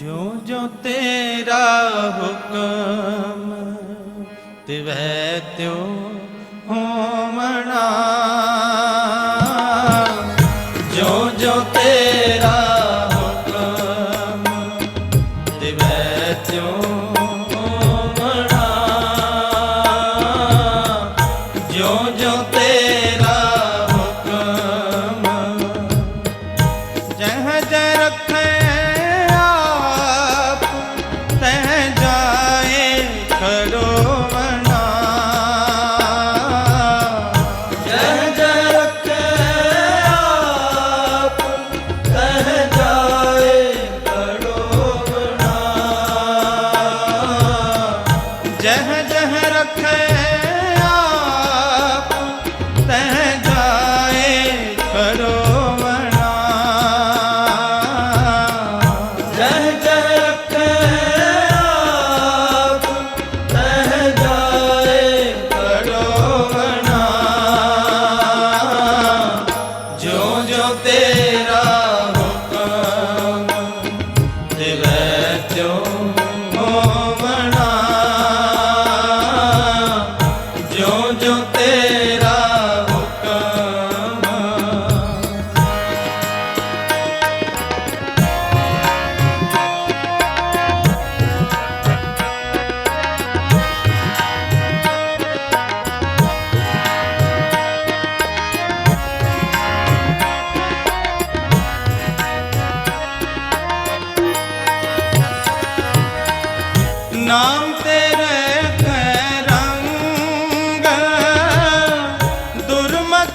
ਜੋ ਜਿਉ ਤੇਰਾ ਹੁਕਮ ਤਿਵੈ ਤਿਉ ਹੋਮਣਾ। ਜੋ ਜਿਉ ਤੇ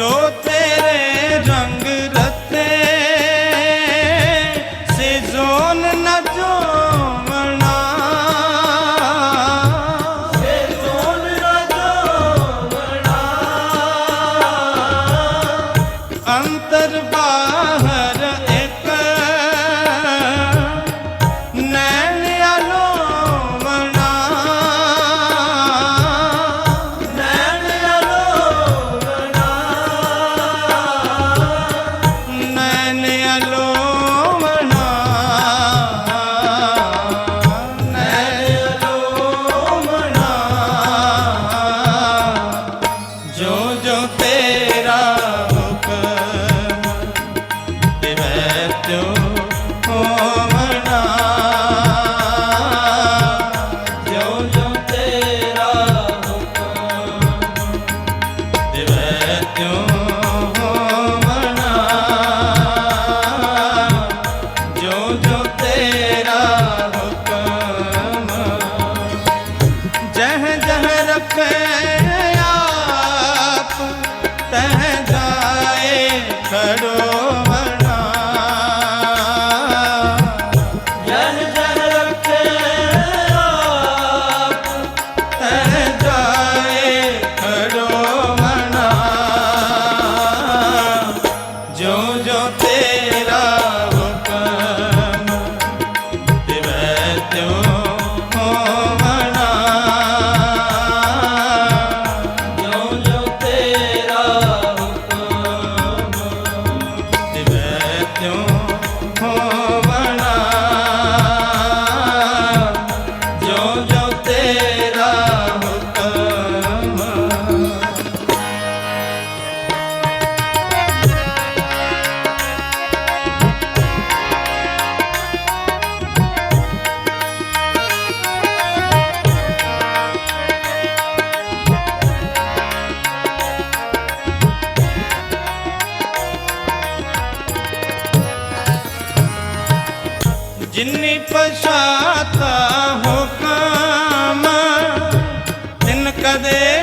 yo te ਜਿਨਨੀ ਪਛਾਤਾ ਹੁਕਮ ਤਿਨ ਕਦੇ